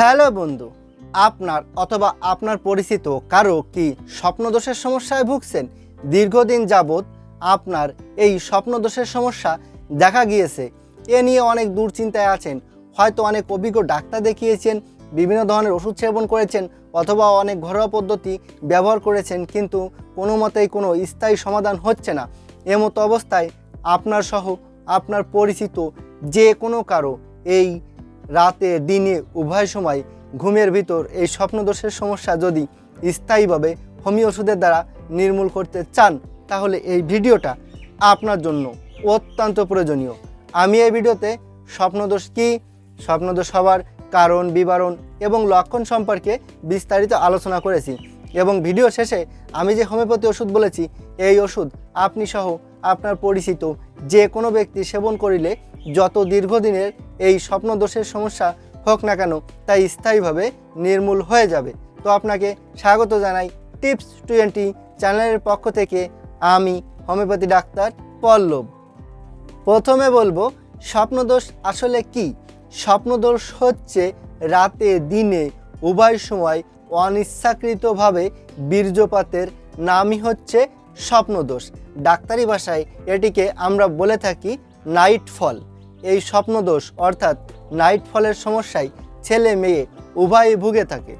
Hello বন্ধু, আপনার অথবা আপনার পরিচিত কারও কি স্বপ্নদোষের সমস্যায় ভুগছেন? দীর্ঘদিন যাবৎ আপনার এই স্বপ্নদোষের সমস্যা দেখা গিয়েছে। এ নিয়ে অনেক দুশ্চিন্তায় আছেন। হয়তো অনেক অভিজ্ঞ ডাক্তার দেখিয়েছেন, বিভিন্ন ধরনের ওষুধ সেবন করেছেন, অথবা অনেক ঘরোয়া পদ্ধতি ব্যবহার করেছেন, কিন্তু কোনো মতেই কোনো স্থায়ী সমাধান হচ্ছে না। এমতো অবস্থায় আপনার সহ আপনার পরিচিত যে কোনো কারও এই রাতে, দিনে, উভয় সময় ঘুমের ভিতর এই স্বপ্নদোষের সমস্যা যদি স্থায়ীভাবে হোমিও ওষুধের দ্বারা নির্মূল করতে চান, তাহলে এই ভিডিওটা আপনার জন্য অত্যন্ত প্রয়োজনীয়। আমি এই ভিডিওতে স্বপ্নদোষ কী, স্বপ্নদোষ হওয়ার কারণ, বিবরণ এবং লক্ষণ সম্পর্কে বিস্তারিত আলোচনা করেছি এবং ভিডিও শেষে আমি যে হোমিওপ্যাথি ওষুধ বলেছি, এই ওষুধ আপনি সহ আপনার পরিচিত যে কোনো ব্যক্তি সেবন করিলে যত দীর্ঘদিনের এই স্বপ্নদোষের সমস্যা হোক না কেন তা স্থায়ীভাবে নির্মূল হয়ে যাবে। তো আপনাকে স্বাগত জানাই টিপস টোয়েন্টি চ্যানেলের পক্ষ থেকে আমি, হোমিওপ্যাথি ডাক্তার পল্লব। প্রথমে বলব, স্বপ্নদোষ আসলে কি? স্বপ্নদোষ হচ্ছে রাতে, দিনে, উভয় সময় অনিচ্ছাকৃতভাবে বীর্যপাতের নামই হচ্ছে স্বপ্নদোষ। ডাক্তারি ভাষায় এটিকে আমরা বলে থাকি নাইট ফল এই স্বপ্নদোষ অর্থাৎ নাইট ফলের সমস্যায় ছেলে মেয়ে উভয়ই ভুগে থাকে।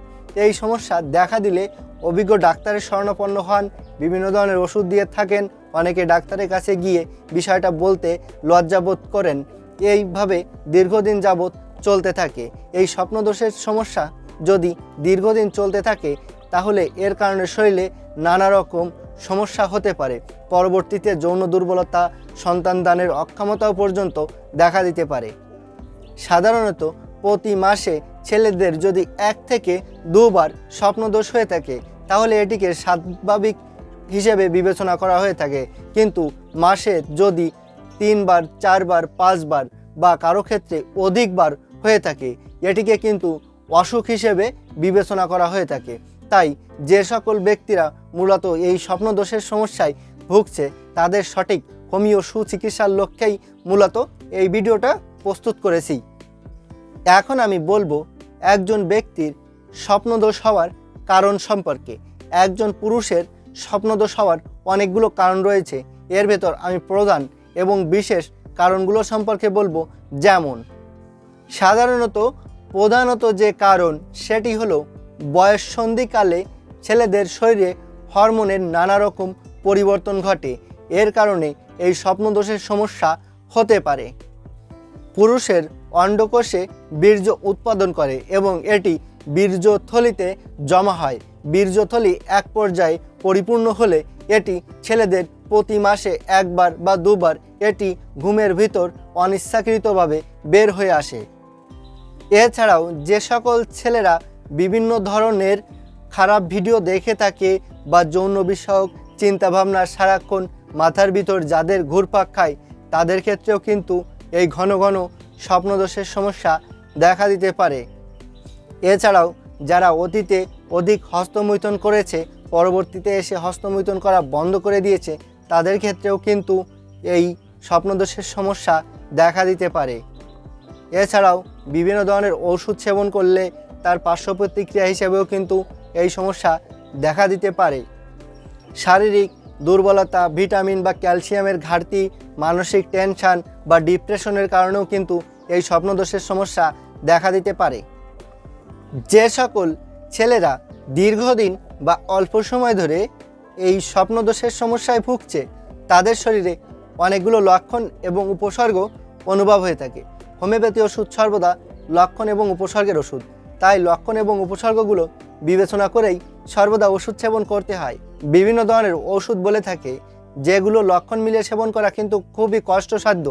এই সমস্যা দেখা দিলে অভিজ্ঞ ডাক্তারের শরণাপন্ন হন, বিভিন্ন ধরনের ওষুধ দিয়ে থাকেন, অনেকে ডাক্তারের কাছে গিয়ে বিষয়টা বলতে লজ্জাবোধ করেন। এইভাবে দীর্ঘদিন যাবৎ চলতে থাকে। এই স্বপ্নদোষের সমস্যা যদি দীর্ঘদিন চলতে থাকে, তাহলে এর কারণে শরীরে নানা রকম সমস্যা হতে পারে। পরবর্তীতে যৌন দুর্বলতা সন্তান দানের অক্ষমতাও পর্যন্ত দেখা দিতে পারে। সাধারণত প্রতি মাসে ছেলেদের যদি এক থেকে দুবার স্বপ্নদোষ হয়ে থাকে, তাহলে এটিকে স্বাভাবিক হিসেবে বিবেচনা করা হয়ে থাকে। কিন্তু মাসে যদি তিনবার, চারবার, পাঁচবার বা কারও ক্ষেত্রে অধিকবার হয়ে থাকে, এটিকে কিন্তু অসুখ হিসেবে বিবেচনা করা হয়ে থাকে। তাই যে সকল ব্যক্তিরা মূলত এই স্বপ্নদোষের সমস্যায় ভুগছে, তাদের সঠিক হোমিও সুচিকিৎসার লক্ষ্যেই মূলত এই ভিডিওটা প্রস্তুত করেছি। এখন আমি বলব একজন ব্যক্তির স্বপ্নদোষ হওয়ার কারণ সম্পর্কে। একজন পুরুষের স্বপ্নদোষ হওয়ার অনেকগুলো কারণ রয়েছে। এর ভেতর আমি প্রধান এবং বিশেষ কারণগুলো সম্পর্কে বলব, যেমন সাধারণত প্রধানত যে কারণ সেটি হলো বয়ঃসন্ধিকালে ছেলেদের শরীরে হরমোনের নানা রকম পরিবর্তন ঘটে। এর কারণে এই স্বপ্নদোষের সমস্যা হতে পারে। পুরুষের অন্ডকোষে বীর্য উৎপাদন করে এবং এটি বীর্যথলিতে জমা হয়। বীর্যথলি এক পর্যায়ে পরিপূর্ণ হলে এটি ছেলেদের প্রতি মাসে একবার বা দুবার এটি ঘুমের ভিতর অনিচ্ছাকৃতভাবে বের হয়ে আসে। এছাড়াও যে সকল ছেলেরা বিভিন্ন ধরনের খারাপ ভিডিও দেখে থাকে বা যৌন বিষয়ক চিন্তাভাবনা সারাক্ষণ মাথার ভিতর যাদের ঘুরপাক খায়, তাদের ক্ষেত্রেও কিন্তু এই ঘন ঘন স্বপ্নদোষের সমস্যা দেখা দিতে পারে। এছাড়াও, যারা অতীতে অধিক হস্তমৈথুন করেছে, পরবর্তীতে এসে হস্তমৈথুন করা বন্ধ করে দিয়েছে, তাদের ক্ষেত্রেও কিন্তু এই স্বপ্নদোষের সমস্যা দেখা দিতে পারে। এছাড়াও, বিভিন্ন ধরনের ওষুধ সেবন করলে তার পার্শ্ব প্রতিক্রিয়া হিসেবেও কিন্তু এই সমস্যা দেখা দিতে পারে। শারীরিক দুর্বলতা, ভিটামিন বা ক্যালসিয়ামের ঘাটতি, মানসিক টেনশান বা ডিপ্রেশনের কারণেও কিন্তু এই স্বপ্নদোষের সমস্যা দেখা দিতে পারে। যে সকল ছেলেরা দীর্ঘদিন বা অল্প সময় ধরে এই স্বপ্নদোষের সমস্যায় ভুগছে, তাদের শরীরে অনেকগুলো লক্ষণ এবং উপসর্গ অনুভব হয়ে থাকে। হোমিওপ্যাথি ওষুধ সর্বদা লক্ষণ এবং উপসর্গের ওষুধ। তাই লক্ষণ এবং উপসর্গগুলো বিবেচনা করেই সর্বদা ওষুধ সেবন করতে হয়। বিভিন্ন ধরনের ওষুধ বলে থাকে, যেগুলো লক্ষণ মিলিয়ে সেবন করা কিন্তু খুবই কষ্টসাধ্য।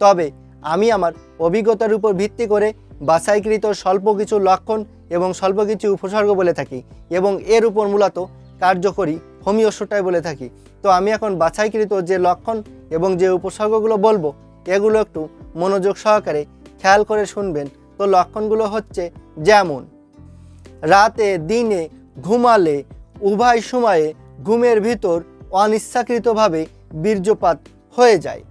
তবে আমি আমার অভিজ্ঞতার উপর ভিত্তি করে বাছাইকৃত স্বল্প কিছু লক্ষণ এবং স্বল্প কিছু উপসর্গ বলে থাকি এবং এর উপর মূলত কার্যকরী হোমিও ওষুধটাই বলে থাকি। তো আমি এখন বাছাইকৃত যে লক্ষণ এবং যে উপসর্গগুলো বলব, এগুলো একটু মনোযোগ সহকারে খেয়াল করে শুনবেন। তো লক্ষণগুলো হচ্ছে যেমন, রাতে, দিনে, ঘুমালে, উভয় সময়ে ঘুমের ভিতর অনিচ্ছাকৃতভাবে বীর্যপাত হয়ে যায়।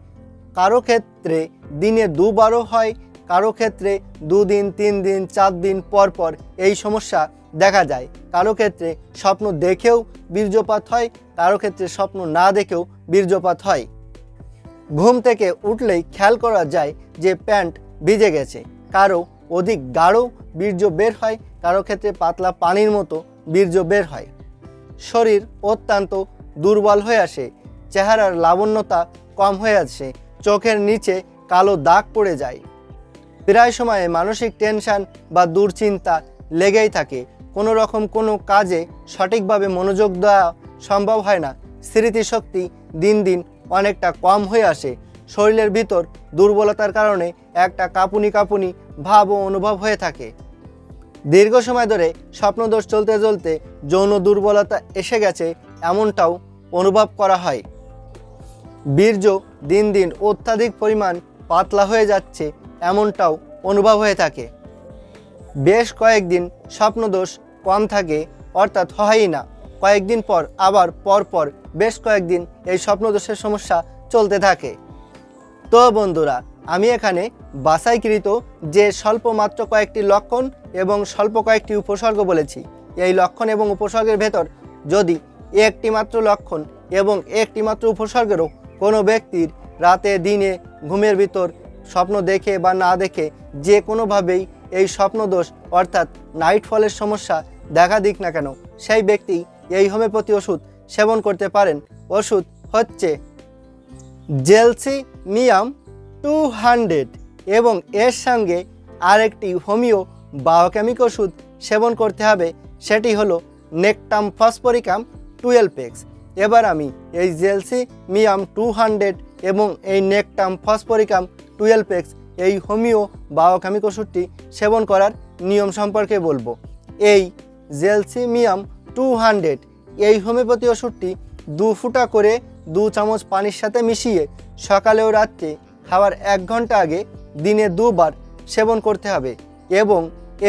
কারও ক্ষেত্রে দিনে দুবারও হয়, কারও ক্ষেত্রে দুদিন তিন দিন চার দিন পর পর এই সমস্যা দেখা যায়। কারও ক্ষেত্রে স্বপ্ন দেখেও বীর্যপাত হয়, কারও ক্ষেত্রে স্বপ্ন না দেখেও বীর্যপাত হয়। ঘুম থেকে উঠলেই খেয়াল করা যায় যে প্যান্ট ভিজে গেছে। কারও অধিক গাঢ় বীর্য বের হয়, কারও ক্ষেত্রে পাতলা পানির মতো বীর্য বের হয়। শরীর অত্যন্ত দুর্বল হয়ে আসে, চেহারার লাবণ্যতা কম হয়ে আসে, চোখের নিচে কালো দাগ পড়ে যায়। প্রায় সময়ে মানসিক টেনশন বা দুশ্চিন্তা লেগেই থাকে। কোনো রকম কোনো কাজে সঠিকভাবে মনোযোগ দেওয়া সম্ভব হয় না। স্মৃতিশক্তি দিন দিন অনেকটা কম হয়ে আসে। শরীরের ভিতর দুর্বলতার কারণে একটা কাঁপুনি কাঁপুনি ভাব ও অনুভব হয়ে থাকে। দীর্ঘ সময় ধরে স্বপ্নদোষ চলতে চলতে যৌন দুর্বলতা এসে গেছে এমনটাও অনুভব করা হয়। বীর্য দিন দিন অত্যাধিক পরিমাণ পাতলা হয়ে যাচ্ছে এমনটাও অনুভব হয়ে থাকে। বেশ কয়েকদিন স্বপ্নদোষ কম থাকে অর্থাৎ হয়ই না। কয়েকদিন পর আবার পর পর বেশ কয়েকদিন এই স্বপ্নদোষের সমস্যা চলতে থাকে। তো বন্ধুরা আমি এখানে বাছাইকৃত যে স্বল্প মাত্র কয়েকটি লক্ষণ এবং স্বল্প কয়েকটি উপসর্গ বলেছি, এই লক্ষণ এবং উপসর্গের ভেতর যদি একটি মাত্র লক্ষণ এবং একটি মাত্র উপসর্গেরও কোনো ব্যক্তির রাতে, দিনে, ঘুমের ভিতর স্বপ্ন দেখে বা না দেখে যে কোনোভাবেই এই স্বপ্নদোষ অর্থাৎ নাইট ফলের সমস্যা দেখা দিক না কেন, সেই ব্যক্তি এই হোমিওপ্যাথি ওষুধ সেবন করতে পারেন। ওষুধ হচ্ছে জেলসি মিয়াম টু হান্ড্রেড এবং এর সঙ্গে আরেকটি হোমিও বায়োকেমিক ওষুধ সেবন করতে হবে, সেটি হলো নেকটাম ফসফরিকাম টুয়েলভ এক্স। এবার আমি এই জেলসি মিয়াম টু হান্ড্রেড এবং এই নেকটাম ফসফরিকাম টুয়েলভ এক্স এই হোমিও বায়োকেমিক ওষুধটি সেবন করার নিয়ম সম্পর্কে বলব। এই জেলসিমিয়াম টু হান্ড্রেড এই হোমিওপ্যাথি ওষুধটি দু ফুটা করে দু চামচ পানির সাথে মিশিয়ে সকালে ও রাত্রে খাওয়ার এক ঘণ্টা আগে দিনে দুবার সেবন করতে হবে এবং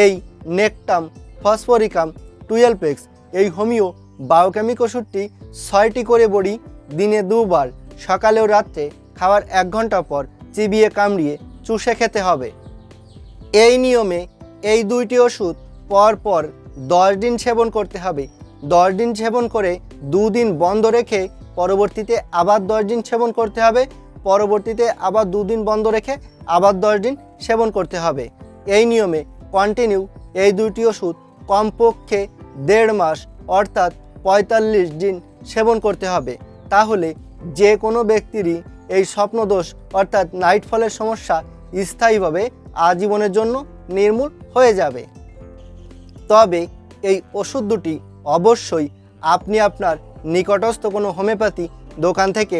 এই নেকটাম, ফসফরিকাম টুয়েলভ এক্স এই হোমিও বায়োকেমিক ওষুধটি ছয়টি করে বড়ি দিনে দুবার, সকালে ও রাত্রে খাওয়ার এক ঘণ্টা পর চিবিয়ে কামড়িয়ে চুষে খেতে হবে। এই নিয়মে এই দুইটি ওষুধ পর পর দশ দিন সেবন করতে হবে। দশ দিন সেবন করে দুদিন বন্ধ রেখে পরবর্তীতে আবার দশ দিন সেবন করতে হবে পরবর্তীতে আবার দুদিন বন্ধ রেখে আবার দশ দিন সেবন করতে হবে। এই নিয়মে কন্টিনিউ এই দুটি ওষুধ কমপক্ষে দেড় মাস অর্থাৎ পঁয়তাল্লিশ দিন সেবন করতে হবে। তাহলে যে কোনো ব্যক্তিরই এই স্বপ্নদোষ অর্থাৎ নাইট ফলের সমস্যা স্থায়ীভাবে আজীবনের জন্য নির্মূল হয়ে যাবে। তবে এই ওষুধ দুটি অবশ্যই আপনি আপনার নিকটস্থ কোনো হোমিওপ্যাথি দোকান থেকে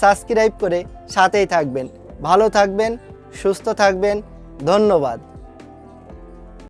সাবস্ক্রাইব করে সাথেই থাকবেন। ভালো থাকবেন সুস্থ থাকবেন। ধন্যবাদ।